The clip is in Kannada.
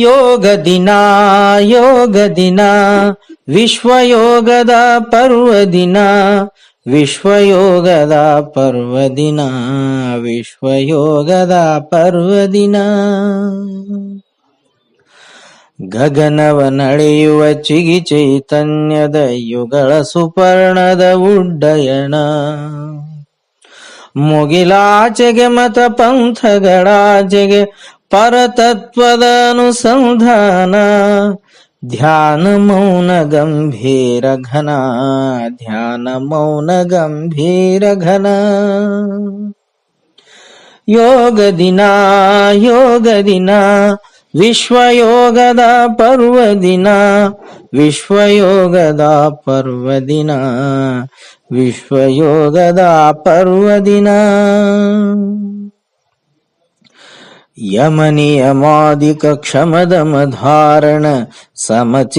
ಯೋಗ ದಿನ ಯೋಗ ದಿನ, ವಿಶ್ವಯೋಗದ ಪರ್ವ ದಿನ, ವಿಶ್ವಯೋಗದ ಪರ್ವ ದಿನ, ವಿಶ್ವಯೋಗದ ಪರ್ವ ದಿನ. ಗಗನವ ನಡೆಯುವ ಚಿಗಿ ಚೈತನ್ಯದ ಯುಗಳ ಸುಪರ್ಣದ ಉಡ್ಡಯನ. ಮುಗಿಲಾಚೆಗೆ ಮತ ಪಂಥಗಳಾಚೆಗೆ ಪರತತ್ವದ ಅನುಸಂಧಾನ, ಧ್ಯಾನ ಮೌನ ಗಂಭೀರ ಘನ, ಧ್ಯಾನ ಮೌನ ಗಂಭೀರ ಘನ. ಯೋಗ ದಿನ ಯೋಗ ದಿನ ವಿಶ್ವ ಯೋಗದ ಪರ್ವ ದಿನ ವಿಶ್ವ ಯೋಗದ ಪರ್ವ ದಿನ ವಿಶ್ವ